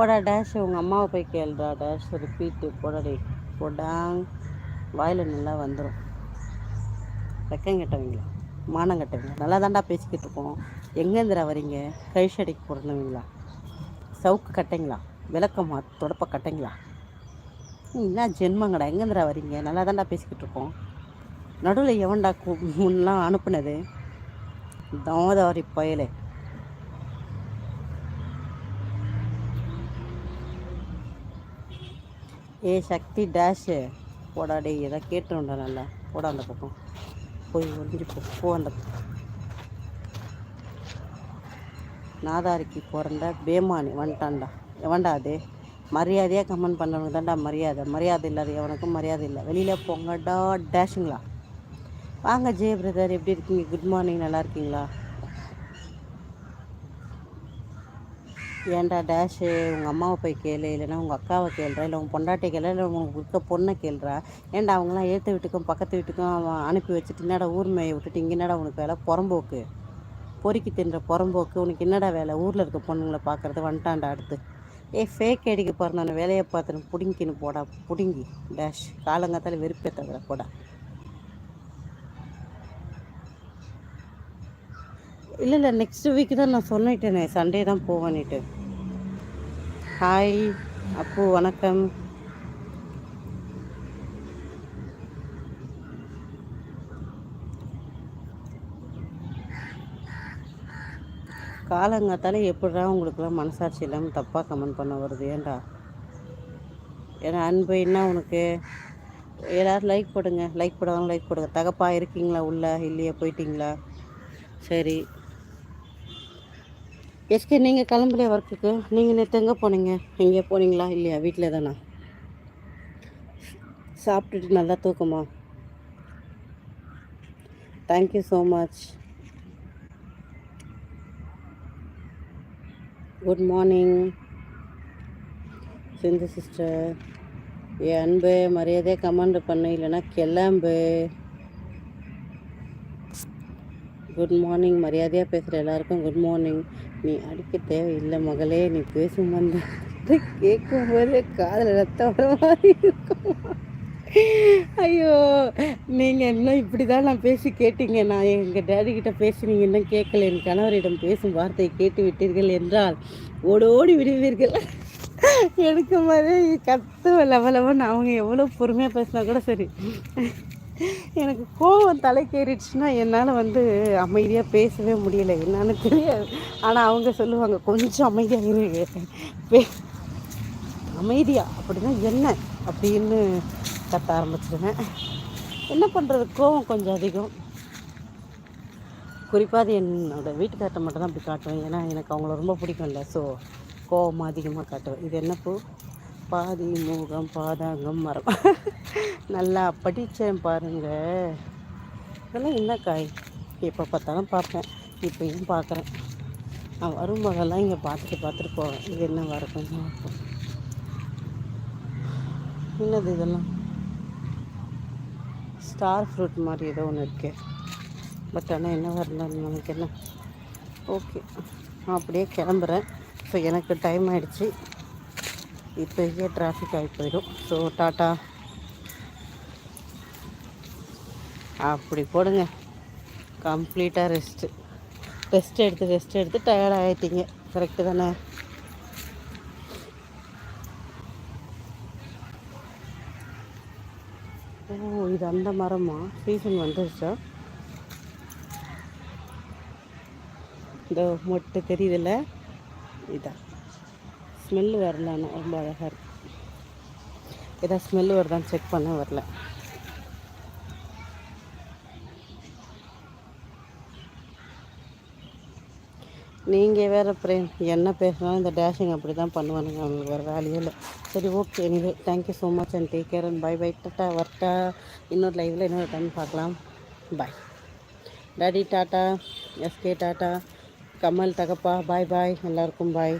போடா டேஷ் உங்கள் அம்மாவை போய் கேளுடா டேஷ் ரிப்பீட்டு போடாடி போடாங். வாயில் நல்லா வந்துடும் வெக்கம் கெட்டவங்களா? மானம் கட்டவங்களா? நல்லா தாண்டா பேசிக்கிட்டு இருக்கோம். எங்கேந்திரா வரீங்க? கைஷடைக்கு போடுறவங்களா சவுக்கு கட்டைங்களா? விளக்கமா? தொடப்ப கட்டைங்களா? என்ன ஜென்மங்கடா? எங்கேந்திரா வரீங்க? நல்லா தாண்டா பேசிக்கிட்டு இருக்கோம். நடுவில் எவன்டா முன்னெலாம் அனுப்புனது? தாமதாரி பயலே. ஏ சக்தி டேஷு. போடா டேய் எதை கேட்டுருண்டா நல்லா. போடா அந்த பக்கம். போய் ஒழிஞ்சு போ. போ அந்த பக்கம். நாதாரிக்கு பிறந்த பேமானி வந்துட்டான்டா. எவன்டா அது? மரியாதையாக கமெண்ட் பண்ணவனுக்கு தான்டா மரியாதை. மரியாதை இல்லாத எவனுக்கும் மரியாதை இல்லை. வெளியில் போங்கடா டேஷுங்களா. வாங்க ஜெய பிரதர் எப்படி இருக்கீங்க? குட் மார்னிங் நல்லா இருக்கீங்களா? ஏன்டா டேஷு உங்கள் அம்மாவை போய் கேளு இல்லைன்னா உங்கள் அக்காவை கேளுறா இல்லை உங்கள் பொண்டாட்டி கேளு இல்லை உனக்கு இருக்க பொண்ணை கேளுறா. ஏன்டா அவங்களாம் ஏற்ற வீட்டுக்கும் பக்கத்து வீட்டுக்கும் அவன் அனுப்பி வச்சுட்டு என்னடா ஊர் விட்டுட்டு இங்கே என்னடா உனக்கு வேலை? புறம்போக்கு. பொறுக்கி தின்ற புறம்போக்கு. உனக்கு என்னடா வேலை? ஊரில் இருக்க பொண்ணுங்களை பார்க்குறது வந்துட்டான்டா அடுத்து. ஏ ஃபேக் அடிக்க பிறந்தவன வேலையை பார்த்துன்னு பிடுங்கின்னு போடா பிடுங்கி. டேஷ் காலங்காத்தால வெறுப்பே தவிர போடா. இல்லை இல்லை நெக்ஸ்ட் வீக் தான் நான் சொல்லிட்டேனே சண்டே தான் போவேன்னுட்டு. ஹாய் அப்பு வணக்கம். காலங்காத்தால எப்படிடா உங்களுக்குலாம் மனசாட்சி இல்லாமல் தப்பாக கமெண்ட் பண்ண வருது? ஏன்டா? ஏன்னா அன்பு என்ன உனக்கு? எல்லோரும் லைக் போடுங்க. லைக் போடுவாங்க லைக் போடுங்க. தகப்பா இருக்கீங்களா உள்ள? இல்லையா? போயிட்டீங்களா? சரி. எஸ்கே நீங்கள் கிளம்பலையா ஒர்க்குக்கு நீங்கள் நேற்று எங்கே போனீங்க? எங்கே போனீங்களா இல்லையா? வீட்டில் தானா? சாப்பிட்டுட்டு நல்லா தூக்கமா? Thank you so much good morning Sindhu sister என் அன்பு மரியாதையாக கமெண்ட் பண்ணு இல்லைன்னா கிளம்பு. குட் மார்னிங் மரியாதையாக பேசுகிற எல்லாருக்கும் குட் மார்னிங் நீ அடிக்க தேவையில்லை மகளே நீ பேசும் வந்த கேட்கும்போது காதில் ரத்தம் வர மாதிரி இருக்கும்? ஐயோ நீங்கள் இன்னும் இப்படி தான் நான் பேசி கேட்டீங்க. நான் எங்கள் டேடி கிட்ட பேசி நீங்கள் இன்னும் கேட்கல. என் கணவரிடம் பேசும் வார்த்தையை கேட்டு விட்டீர்கள் என்றால் ஓடோடி விடுவீர்கள். எடுக்கும் போதே கத்து லெவலவன் அவங்க எவ்வளோ பொறுமையாக பேசினா கூட சரி. எனக்கு கோவம் தலைக்கேறிடுச்சுன்னா என்னால் வந்து அமைதியாக பேசவே முடியலை. என்னன்னு தெரியாது. ஆனால் அவங்க சொல்லுவாங்க கொஞ்சம் அமைதியாக இரு. பே அமைதியா? அப்படின்னா என்ன? அப்படின்னு கத்த ஆரம்பிச்சிடுவேன் என்ன பண்ணுறது கோவம் கொஞ்சம் அதிகம். குறிப்பாக அது என்னோடய வீட்டுக்கார்ட்ட மட்டும் தான் அப்படி காட்டுவேன். ஏன்னா எனக்கு அவங்கள ரொம்ப பிடிக்கும்ல. ஸோ கோவமாக அதிகமாக காட்டுவேன். இது என்ன பூ? பாதி மூகம் பாதாங்கம் மரம். நல்லா படித்தேன் பாருங்கள் இதெல்லாம் என்ன காய்? எப்போ பார்த்தாலும் பார்ப்பேன். இப்பயும் பார்க்குறேன். நான் வரும்போதெல்லாம் இங்கே பார்த்துட்டு பார்த்துட்டு போவேன். இது என்ன வரதுன்னு இருக்கும் என்னது இதெல்லாம்? ஸ்டார் ஃப்ரூட் மாதிரி ஏதோ ஒன்று இருக்கே. பட் ஆனால் என்ன வரலன்னு நமக்கு என்ன? ஓகே. நான் அப்படியே கிளம்புறேன். ஸோ எனக்கு டைம் ஆகிடுச்சி இப்போயே டிராஃபிக் ஆகி போயிடும். ஸோ டாட்டா அப்படி போடுங்க. கம்ப்ளீட்டாக ரெஸ்ட்டு ரெஸ்ட் எடுத்து ரெஸ்ட் எடுத்து டயர்ட் ஆகிட்டீங்க கரெக்டு தானே? ஓ இது அந்த மரமா? சீசன் வந்துருச்சா? இந்த மொட்டு தெரியுதுல்ல? இதான் ஸ்மெல்லு வரலன்னு ரொம்ப அழகாக இருக்குது ஏதாவது ஸ்மெல்லு வருதான்னு செக் பண்ண வரல. நீங்கள் வேறு பிரேம் என்ன பேசினாலும் இந்த டேஷிங் அப்படி தான் பண்ணுவானுங்க. அவங்களுக்கு வேறு வேலையே இல்லை. சரி okay anyway thank you so much and take care and bye bye tata வர்ட்டா. இன்னொரு லைவில் இன்னொரு டைம் பார்க்கலாம். Bye daddy. டாட்டா எஸ்கே டாட்டா கமல் தகப்பா. பாய் பாய் எல்லாருக்கும் பாய்